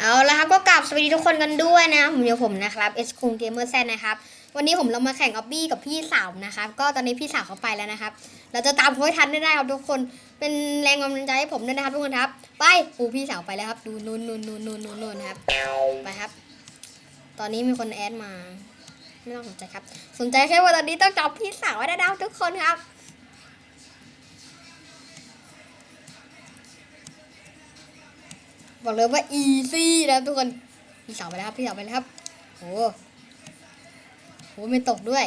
เอาละครับก็กลับสวัสดีทุกคนกันด้วยนะผมเดี๋ยวผมนะครับเอสคุงเกมเมอร์แซนะครับวันนี้ผมเรามาแข่งออบบี้กับพี่สาวนะครับก็ตอนนี้พี่สาวเขาไปแล้วนะครับ เราจะตามเขาให้ทันได้ได้ครับทุกคนเป็นแรงกำลังใจให้ผมด้วยนะครับทุกคนครับ ไปอูพี่สาวไปแล้วครับ ดูนูนนูนนูนนูนนูนนูนครับไปครับ ตอนนี้มีคนแอดมา ไม่ต้องสนใจครับ สนใจแค่ว่าตอนนี้ต้องจับพี่สาวไว้ได้แล้วทุกคนครับ บอกเลยว่า easy นะครับทุกคนพี่สาวไปแล้วครับพี่สาวไปแล้วครับโอ้โหไม่ตกด้วย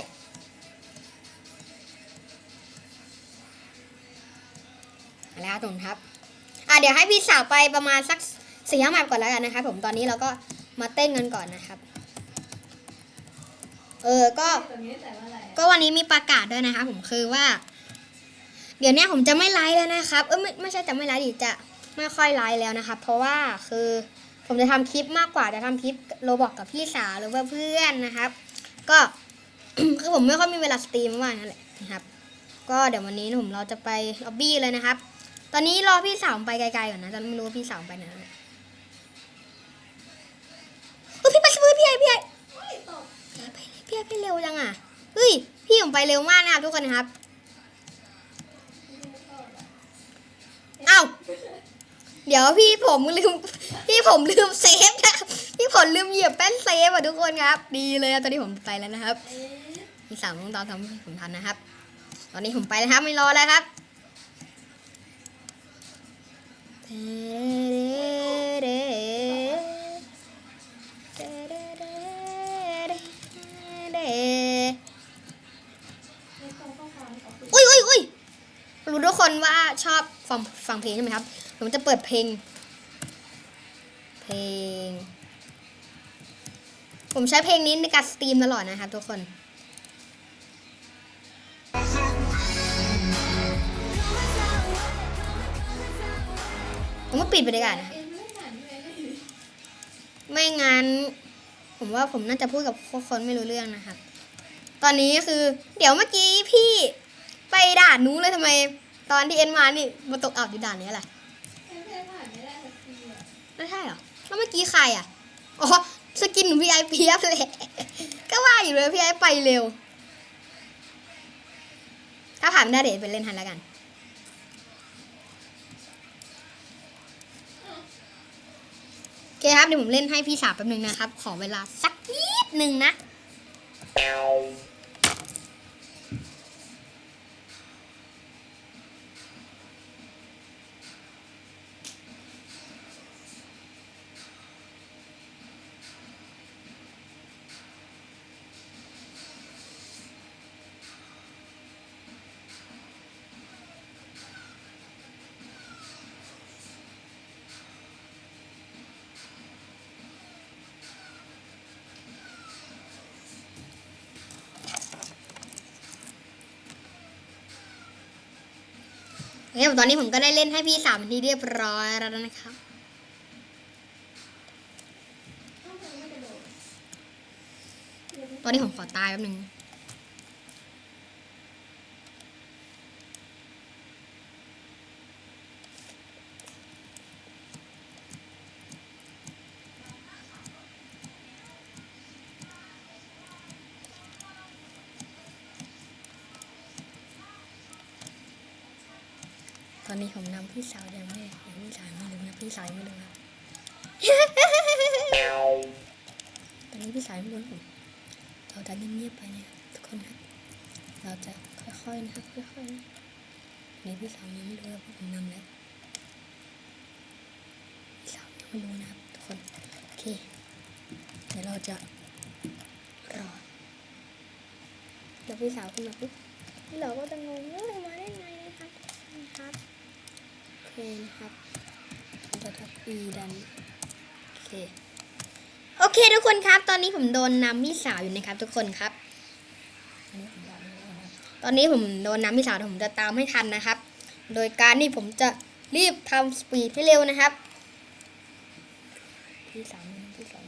มาแล้วครับทุกคนครับอะเดี๋ยวให้พี่สาวไปประมาณสักสี่ห้าแมปก่อนแล้วกันนะครับผมตอนนี้เราก็มาเต้นกันก่อนนะครับ เออก็ ก็วันนี้มีประกาศด้วยนะคะผมคือว่า เดี๋ยวเนี้ยผมจะไม่ไลฟ์แล้วนะครับ เออไม่ไม่ใช่จะไม่ไลฟ์ดิจะ ไม่ค่อยไลฟ์แล้วนะครับ เพราะว่าคือผมจะทำคลิปมากกว่าจะทำคลิปโรบอกกับพี่สาวหรือว่าเพื่อนนะครับ ก็คือผมไม่ค่อยมีเวลาสตรีมว่านั่นแหละนะครับ ก็เดี๋ยววันนี้ผมเราจะไปล็อบบี้เลยนะครับ ตอนนี้รอพี่สาวไปไกลๆก่อนนะตอนนไม่รู้ว่าพี่สาวไปไหนแล้วพี่ไปสมือพี่ไอพี่ไอตกไปเลยพี่ไปเร็วจังอะเฮ้ยพี่ผมไปเร็วมากนะครับทุกคนครับเอ้า เดี๋ยวพี่ผมลืมพี่ผมลืมเซฟนะพี่ผมลืมเหยียบแป้นเซฟอะทุกคนครับ ดีเลยตอนนี้ผมไปแล้วนะครับอ๊ะมีสามต้องตอนทำให้ผมทันนะครับ ตอนนี้ผมไปแล้วครับไม่รอแล้วครับอุ้ยอุ้ยอุ้ยรู้ทุกคนว่าชอบฟังฟังเพลงใช่ไหมครับ ผมจะเปิดเพลง เพลง ผมใช้เพลงนี้ในการสตรีมตลอดนะครับทุกคนผมก็ปิดไปเลยกันนะครับเอ็มไม่หันไปเลยไม่งั้น ผมว่าผมน่าจะพูดกับคนไม่รู้เรื่องนะครับ ตอนนี้คือ เดี๋ยวเมื่อกี้พี่ไปด่านนู้นเลยทำไม ตอนที่เอ็นมานี่มาตกอับอยู่ด่านนี้แหละ เอ็มไม่ผ่านไม่ได้สักทีอะ ไม่ใช่เหรอ แล้วเมื่อกี้ใครอะ อ๋อ สกินของพี่ไอเพียบเลย ก็ว่าอยู่เลยพี่ไอไปเร็ว ถ้าผ่านได้เดี๋ยวไปเล่นทันแล้วกัน โอเคครับเดี๋ยวผมเล่นให้พี่สาวแป๊บนึงนะครับ ขอเวลาสักนิดนึงนะ โอเคตอนนี้ผมก็ได้เล่นให้พี่สามที่เรียบร้อยแล้วนะครับตองทำไม่กระตอนนี้ผมขอตายแป๊บนึง ตอนนี้ผมนำพี่สาวยังไม่ยังพี่สาวไม่รู้นะ พี่สาวยังไม่รู้ครับตอนนี้พี่สาวยังไม่รู้ผมเราจะเงียบๆไปนะครับทุกคนครับเราจะค่อยๆนะครับค่อยๆนะนี่พี่สาวยังไม่รู้ว่าผมนำแล้วพี่สาวยังไม่รู้นะครับทุกคนโอเคเดี๋ยวเราจะรอแล้วพี่สาวขึ้นมาปุ๊บเราก็จะงงว่ามาได้ไงนะครับนะครับโอเคนะครับ เราจะทับอีดันโอเคโอเคทุกคนครับ ตอนนี้ผมโดนน้ำพี่สาวอยู่นะครับ ทุกคนครับ ตอนนี้ผมโดนน้ำพี่สาวแต่ผมจะตามให้ทันนะครับ โดยการที่ผมจะรีบทำสปีดให้เร็วนะครับพี่สาวมาพี่สาว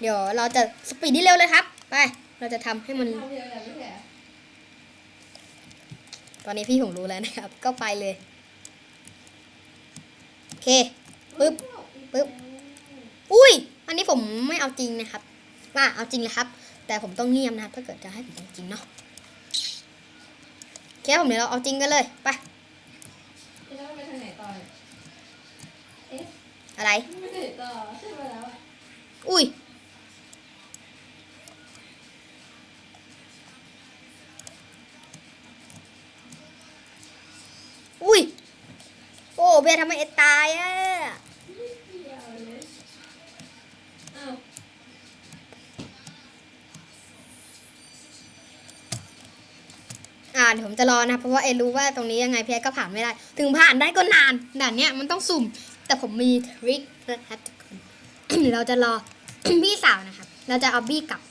เดี๋ยวเราจะสปีดที่เร็วเลยครับ ไป เราจะทำให้มัน ตอนนี้พี่ผมรู้แล้วนะครับ ก็ไปเลย โอเค ปึ๊บปึ๊บอุ้ย อันนี้ผมไม่เอาจริงนะครับว่าเอาจริงเลยครับ แต่ผมต้องเงียบนะครับ ถ้าเกิดจะให้ผมเอาจริงเนาะโอเคผมเดี๋ยวเราเอาจริงกันเลยไปจะต้องไปทางไหนต่อเนี่ยเอ๊ะอะไรไม่ไหนต่อขึ้นมาแล้วอะอุ้ยอุ้ย เบียทำไมเอ็ดตายอะอ้าวอ่าเดี๋ยวผมจะรอนะเพราะว่าเอรู้ว่าตรงนี้ยังไงพี่ก็ผ่านไม่ได้ ถึงผ่านได้ก็นานด่านเนี้ยมันต้องสุ่ม แต่ผมมีทริคนะครับทุกคนเราจะรอพี่สาวนะครับ เราจะเอาบี้กลับ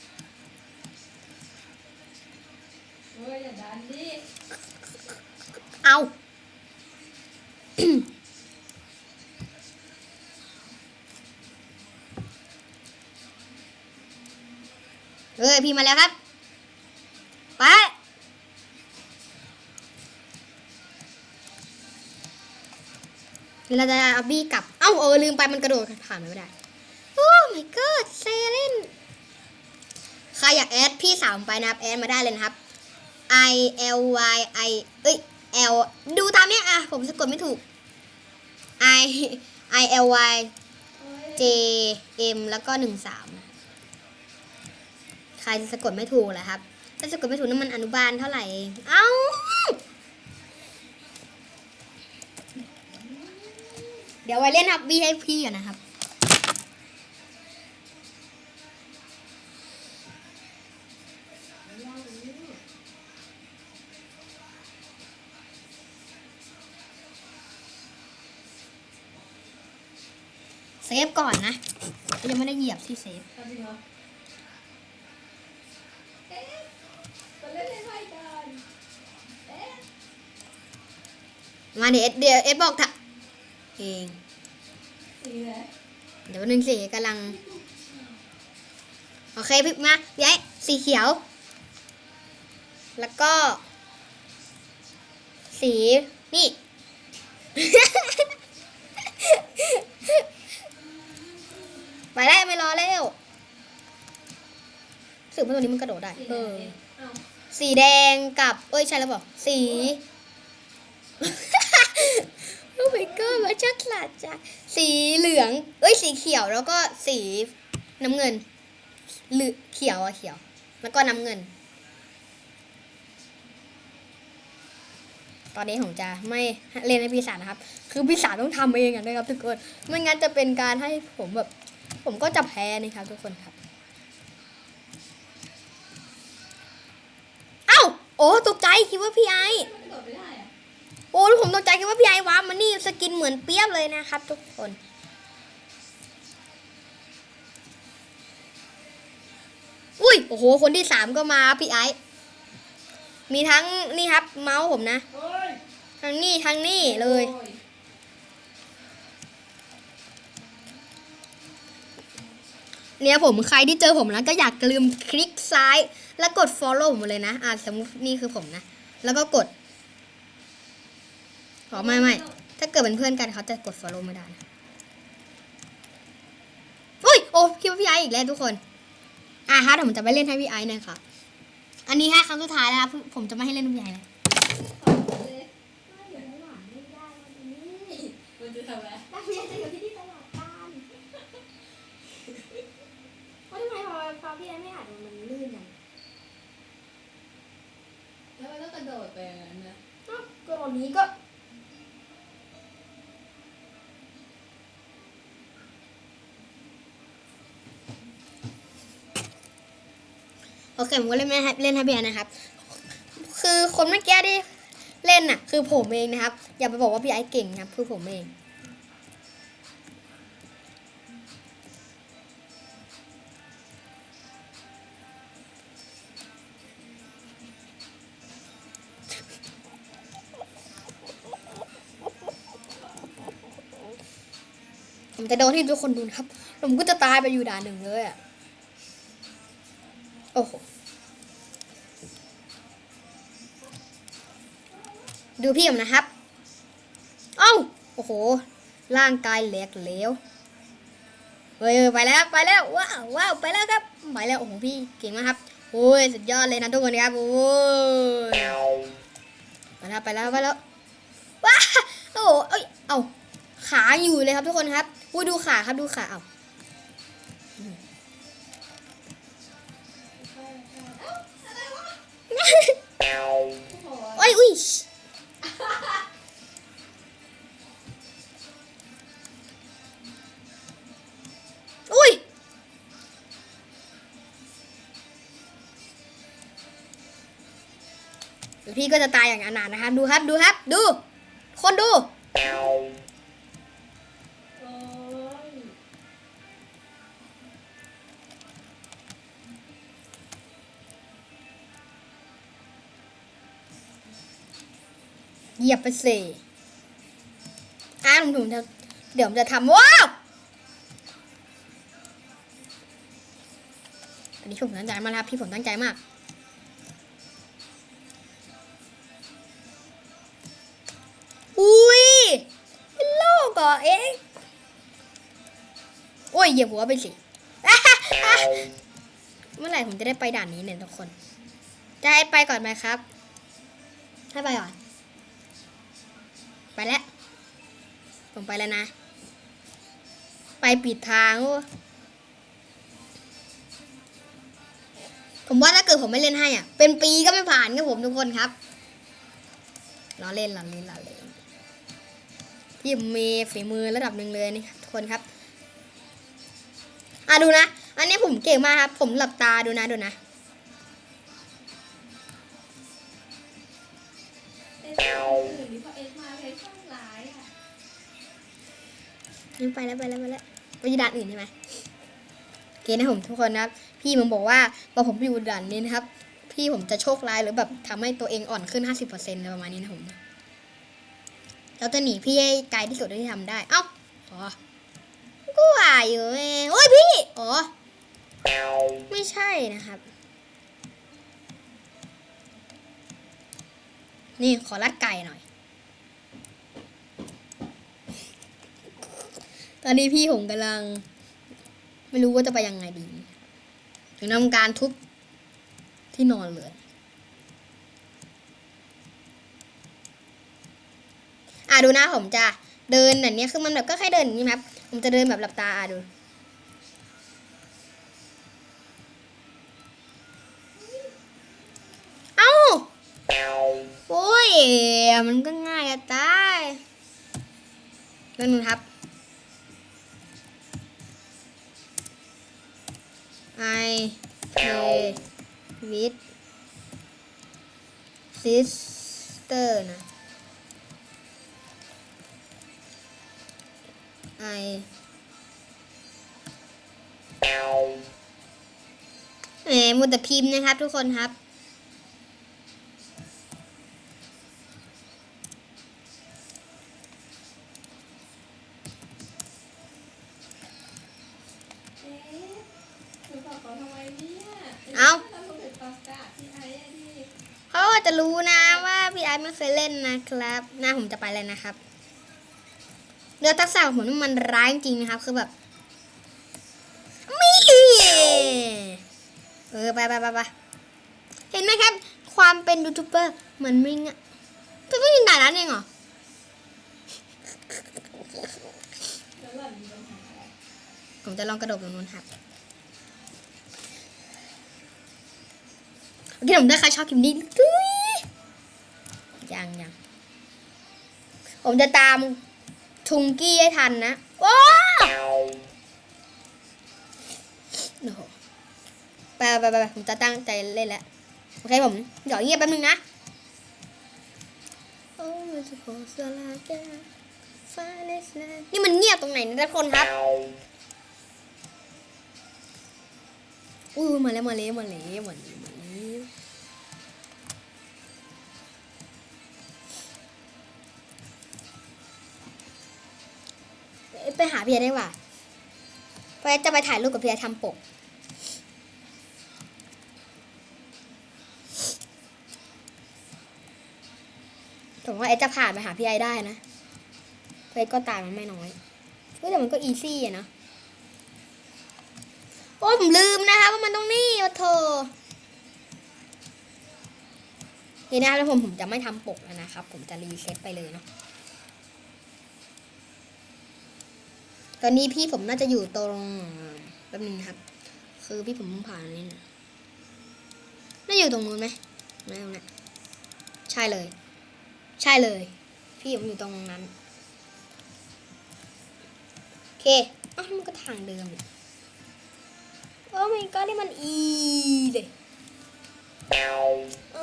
เอา เฮ้ยพี่มาแล้วครับไปเดี๋ยวเราจะเอาบี้กลับ เอ้าเออลืมไปมันกระโดดผ่านไม่ได้ โอ้ my god เซเลนใครอยากแอดพี่สาวผมไปนะครับแอดมาได้เลยนะครับ I L Y I เอ้ย L ดูตามเนี้ยอะผมสะกดไม่ถูก I I L Y J M แล้วก็หนึ่งสาม ใครสะกดไม่ถูกเหรอครับ ถ้าสะกดไม่ถูกนั่นมันอนุบาลเท่าไหร่ เอ้าเดี๋ยวไว้เล่นครับ VIP ก่อนนะครับ เซฟก่อนนะ ยังไม่ได้เหยียบที่เซฟ มาเดี๋ยวเอสเดี๋ยวเอสบอกถ้าเองสีเลยเดี๋ยวหนึ่งสีกำลัง โอเคพี่มาย้ายสีเขียว แล้วก็ สีนี่ ไปได้ไม่รอแล้วสืบว่าตัวนี้มันกระโดดได้สีเอไหนอเอ๊ะเอ้าสีแดงกับ เอ้ย ใช่แล้วบอกสี โอ้ my god มาชักหลาดจ้ะสีเหลือง เอ้ยสีเขียวแล้วก็สีน้ำเงินหรือเขียวอะเขียว แล้วก็น้ำเงิน ตอนนี้ผมจะไม่เล่นให้พี่สานะครับ คือพี่สาต้องทำเองอะนะครับทุกคนไม่งั้นจะเป็นการให้ผมแบบ ผมก็จะแพ้นะครับทุกคนครับเอ้าโอ้ตกใจคิดว่าพี่ไอ โอ้แล้วผมตกใจคิดว่าพี่ไอว้ามันนี่สกินเหมือนเปียบเลยนะครับ ทุกคนอุ้ยโอ้โห คนที่สามก็มาพี่ไอมีทั้งนี่ครับ เมาส์ผมนะทั้งนี่ทั้งนี่เลยเนี่ยผมใครที่เจอผมแล้วก็อยากลืมคลิกซ้าย แล้วกด follow ผมเลยนะ อ่าสมมตินี่คือผมนะ แล้วก็กด อ๋อไม่ไม่ถ้าเกิดเป็นเพื่อนกันเขาจะกด follow ไม่ได้นะอุ้ยโอ้พี่ว่าพี่ไออีกแล้วทุกคน อะฮะเดี๋ยวผมจะไปเล่นให้พี่ไอหน่อยค่ะ อันนี้ให้ครั้งสุดท้ายแล้วครับผมจะไม่ให้เล่นพี่ไอแล้วต่อเลยมันจะทำอะไรนักเรียนจะอยู่ที่นี่ตลอดกาลว่าทำไมพอพอพี่ไอไม่อ่านมันลื่นอะแล้วมันต้องกระโดดไปอย่างนั้นนะก็ตอนนี้ก็ อเคผมก็เล่นไม่เล่นให้พี่แอนนะครับ คือคนเมื่อกี้ที่เล่นน่ะ คือผมเองนะครับ อย่าไปบอกว่าพี่ไอ้เก่งนะครับ คือผมเองผมจะโดนที่ทุกคนดูนครับ ผมก็จะตายไปอยู่ด่านหนึ่งเลยอะ โอ้โห ดูพี่ผมนะครับ เอ้า โอ้โห ร่างกายแหลกเหลว เฮ้ยไปแล้วไปแล้ว ว้าวว้าวไปแล้วครับ ไปแล้ว โอ้โห พี่เก่งมากครับ โอ้ย สุดยอดเลยนะทุกคนครับ โอ้ย ไปแล้วไปแล้วไปแล้ว ว้า โอ้โหเอ้ย เอาขาอยู่เลยครับทุกคนครับอุ้ยดูขาครับดูขา เอาเอ้า โอ้ยอุ้ยอุ้ยพี่ก็จะตายอย่างอนาถนะครับ ดูครับ ดูครับ ดู คนดู เหยียบไปสิอ่าผมผมจะเดี๋ยวผมจะทำว้าวอันนี้ผมตั้งใจมากนะครับพี่ผมตั้งใจมาก อุ้ยเป็นโลกเหรอเอ๊ะโอ้ยเหยียบหัวไปสิ เมื่อไหร่ผมจะได้ไปด่านนี้เนี่ยทุกคน จะให้ไปก่อนไหมครับ ให้ไปก่อน ไปแล้ว ผมไปแล้วนะ ไปปิดทางโอ้ผมว่าถ้าเกิดผมไม่เล่นให้อะ เป็นปีก็ไม่ผ่านครับผมทุกคนครับล้อเล่นล้อเล่นล้อเล่นพี่มีฝีมือระดับหนึ่งเลยนี่ทุกคนครับอะดูนะ อันนี้ผมเก่งมากครับ ผมหลับตาดูนะดูนะ ไปแล้วไปแล้วไปแล้วไม่ด่านอื่นใช่ไหมโอเคนะผมทุกคนนะครับ พี่ผมบอกว่าพอผมไปอยู่ด่านนี้นะครับ พี่ผมจะโชคร้ายหรือแบบทำให้ตัวเองอ่อนขึ้น 50%อะไรประมาณนี้นะผม เราจะหนีพี่ให้ไกลที่สุดที่ทำได้ เอ้าอ๋อก็ว่าอยู่เองโอ้ยพี่ อ๋อ ไม่ใช่นะครับ นี่ขอรัดไก่หน่อย ตอนนี้พี่ผมกำลัง ไม่รู้ว่าจะไปยังไงดี ถึงทำการทุบที่นอนเลย อะดูนะผมจะเดินแบบนี้คือมันแบบก็แค่เดินอย่างนี้นะครับ ผมจะเดินแบบหลับตาอะดูเอ้าโอ้ย มันก็ง่ายอะตายเรื่องนึงครับ I play with sister นะ I แหมมัวแต่พิมพ์นะครับทุกคนครับ เอ๊ะหนูบอกเขาทำไมเนี่ย เอ้า ทำไมถึงประกาศที่ไอ้อะที่ เขาอาจจะรู้นะว่าพี่ไอซ์ไม่ เคยเล่นนะครับ หน้าผมจะไปเลยนะครับเรือทักษะของผมมันร้ายจริงนะครับ คือแบบมีเออไปไปไปไปเห็นไหมครับ ความเป็นยูทูบเบอร์มันไม่ง่ายเพิ่งยิงด่านั้นเองเหรอแล้วหล่อนมีปัญหาอผมจะลองกระโดดลงนู้นครับโอเคผมได้ใครชอบคลิปนี้ ยังยังผมจะตามทุงกี้ให้ทันนะว้าวโอ้โหไปไปไปผมจะตั้งใจเล่นแล้วโอเคผมเดี๋ยวเงียบแป๊บนึงนะนี่มันเงียบตรงไหนนะทุกคนครับอุ้ยมาแล้วมาแล้วมาแล้วมาแล้วมาแล้ว ไปหาเพียได้ว่ะเพราะจะไปถ่ายรูปกับเพียทำปก ผมว่าเอจะผ่านไปหาพี่ไอได้นะเพราะเอก็ตายมันไม่น้อยเฮ้ยแต่มันก็อีซี่อะนะโอ้ผมลืมนะคะว่ามันต้องนี่โอ้โถนี่นะคะแล้วผมผมจะไม่ทำปกแล้วนะครับ ผมจะรีเซ็ตไปเลยเนาะ ตอนนี้พี่ผมน่าจะอยู่ตรงแป๊บนึงครับ คือพี่ผมเพิ่งผ่านนนี่นะน่าอยู่ตรงนู้นไหมไม่ตรงนั้นใช่เลย ใช่เลย พี่ผมอยู่ตรงนั้นโอเคอ้าวมันก็ทางเดิมเนี่ยโอ้ my god นี่มันอีเลยเอ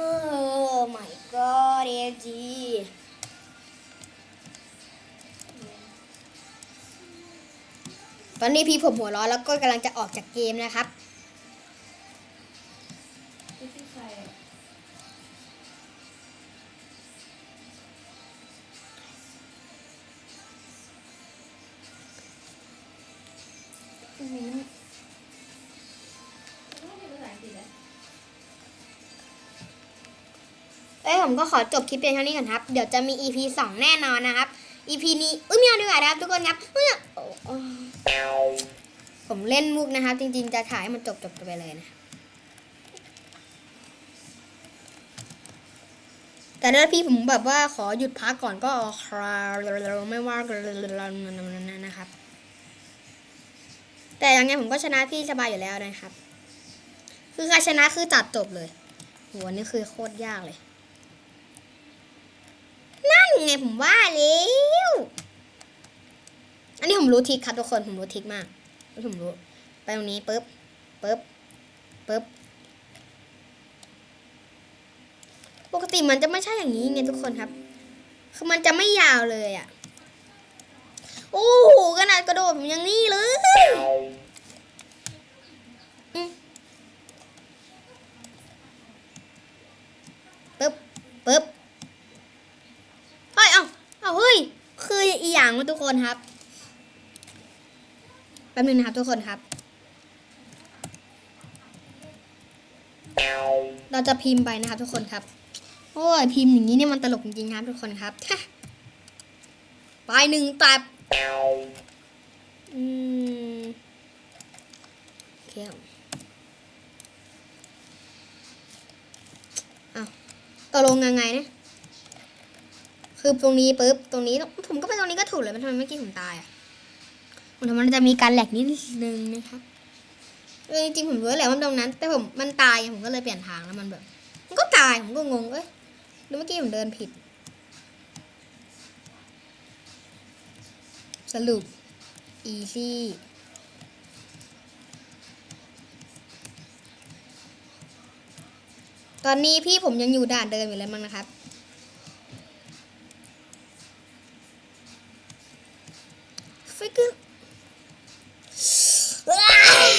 อ my god เอจี ตอนนี้พี่ผมหัวร้อนแล้วก็กำลังจะออกจากเกมนะครับ เอ้ยผมก็ขอจบคลิปเพียงเท่านี้ก่อนครับ เดี๋ยวจะมี EP 2 แน่นอนนะครับ EP นี้อุ้ยไม่เอาดีกว่านะครับทุกคนครับเอ้ยโอ้โอ้ ผมเล่นมุกนะครับ จริงๆจะถ่ายให้มันจบจบๆไปเลยนะ แต่ถ้าพี่ผมแบบว่าขอหยุดพักก่อนก็คราไม่ว่ากันนะครับ แต่ยังไงผมก็ชนะพี่สบายอยู่แล้วนะครับ คือใครชนะคือตัดจบเลยโหอันนี่คือโคตรยากเลย นั่นไงผมว่าแล้วอันนี้ผมรู้ทิกครับทุกคนผมรู้ทิกมาก ผมรู้ ไปตรงนี้ปุ๊บปุ๊บปุ๊บปกติมันจะไม่ใช่อย่างนี้ไงทุกคนครับ คือมันจะไม่ยาวเลยอะ่ะ โอ้โหขนาดกระโดดผมยังนี่เลยปึ๊บปึ๊บเฮ้ย เอาเอาเฮ้ย คืออีหยังวะทุกคนครับ ป๊บนึงนะครับทุกคนครับ เราจะพิมพ์ไปนะครับทุกคนครับ โอ้ยพิมพ์อย่างนี้เนี่ยมันตลกจริงๆครับทุกคนครับไปหนึ่งตับอืมโอเคครับอ้าวตกลงยังไงเนี่ยคือตรงนี้ปุ๊บ ตรงนี้ ผมก็ไปตรงนี้ก็ถูกเลยมันทำไมเมื่อกี้ผมตายอะ มันมันจะมีการแหลกนิดนึงนะครับเออจริงๆผมรู้แหละว่าตรงนั้น แต่ผมมันตายผมก็เลยเปลี่ยนทางแล้วมันแบบ มันก็ตายผมก็งงเอ้ยหรือเมื่อกี้ผมเดินผิด สรุป easy ตอนนี้พี่ผมยังอยู่ด่านเดิมอยู่เลยมั้งนะครับ ฟิกเกอร์ว้าย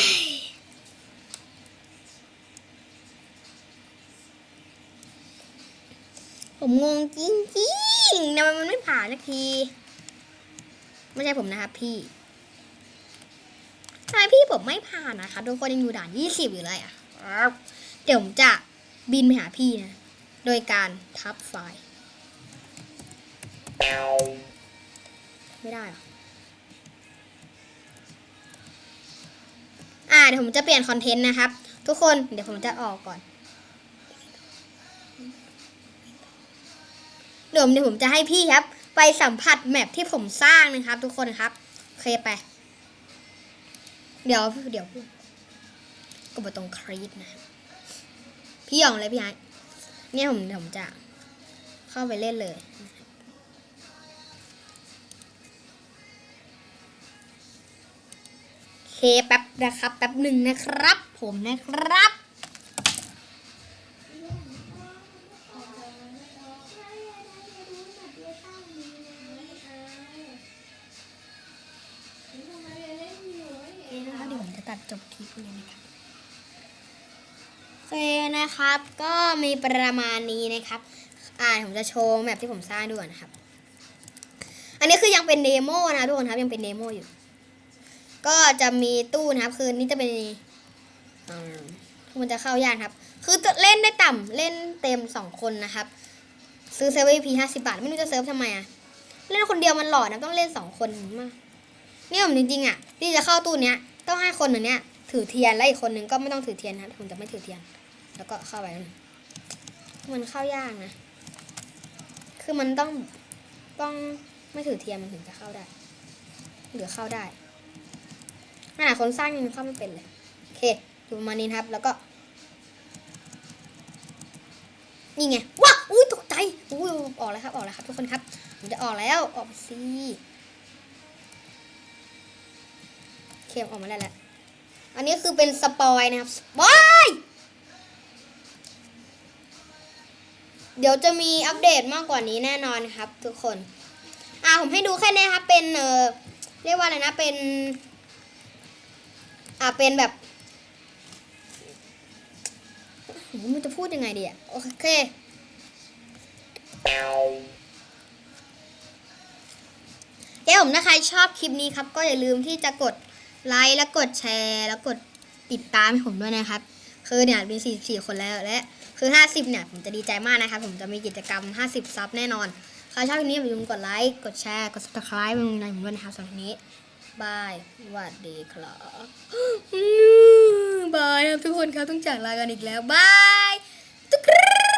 ผมงงจริงๆทำไมมั นไม่ผ่านสักที ไม่ใช่ผมนะครับพี่ทำไมพี่ผมไม่ผ่านนะคะทุกคนยังอยู่ด่านยี่สิบอยู่เลยอะเดี๋ยวผมจะบินไปหาพี่นะ โดยการทับไฟไม่ได้หรออ่าเดี๋ยวผมจะเปลี่ยนคอนเทนต์นะครับ ทุกคนเดี๋ยวผมจะออกก่อนเดี๋ยวผมจะให้พี่ครับ ไปสัมผัสแมปที่ผมสร้างนะครับ ทุกคนครับโอเคไป เดี๋ยวเดี๋ยวก็มาตรงครีดนะพี่หยองเลยพี่ไอ้เนี่ยผมผมจะเข้าไปเล่นเลยโอเคแป๊บนะครับแป๊บหนึ่งนะครับ ผมนะครับ ตัดจบคลิปเลยนะครับเคนะครับ ก็มีประมาณนี้นะครับ อ่าผมจะโชว์แบบที่ผมสร้างด้วยนะครับ อันนี้คือยังเป็นเดโมนะทุกคนครับยังเป็นเดโมอยู่ ก็จะมีตู้นะครับ คือนี่จะเป็นอืมมันจะเข้ายากครับ คือเล่นได้ต่ำเล่นเต็มสองคนนะครับ ซื้อเซเว่นพีห้าสิบาท ไม่รู้จะเซิร์ฟทำไมอะเล่นคนเดียวมันหลอดนะต้องเล่นสองคนมากนี่ผมจริงๆอะที่จะเข้าตู้เนี้ย ต้องให้คนหนึ่งเนี้ยถือเทียนแล้วอีกคนนึงก็ไม่ต้องถือเทียนนะผมจะไม่ถือเทียน แล้วก็เข้าไปมันมันเข้ายากนะ คือมันต้องต้องไม่ถือเทียนมันถึงจะเข้าได้หรือเข้าได้ขนาดคนสร้างยังเข้าไม่เป็นเลยโอเคดูประมาณนี้ครับ แล้วก็นี่ไงว้าอุ้ยตกใจอุ้ยออกแล้วครับออกแล้วครับทุกคนครับผมจะออกแล้วออกไปสิ เคมออกมาแล้วแหละอันนี้คือเป็นสปอยนะครับสปอยเดี๋ยวจะมีอัปเดตมากกว่านี้แน่นอนครับ ทุกคน อ่าผมให้ดูแค่นี้ครับ เป็นเออเรียกว่าอะไรนะเป็น อ่าเป็นแบบโอ้โหมันจะพูดยังไงดีอะโอเคเดี๋ยวผมถ้าใครชอบคลิปนี้ครับ ก็อย่าลืมที่จะกด ไลค์และกดแชร์ แล้วกดติดตามให้ผมด้วยนะครับ คือเนี่ยมี44 คนแล้วและ คือ 50 เนี่ย ผมจะดีใจมากนะครับ ผมจะมีกิจกรรม 50 ซับแน่นอน ใครชอบคลิปนี้อย่าลืมกดไลค์ กดแชร์ กด subscribe เป็นกำลังใจผมด้วยนะครับสำหรับวันนี้บายสวัสดีครับบายครับทุกคนครับต้องจากลากันอีกแล้วบายทุกคน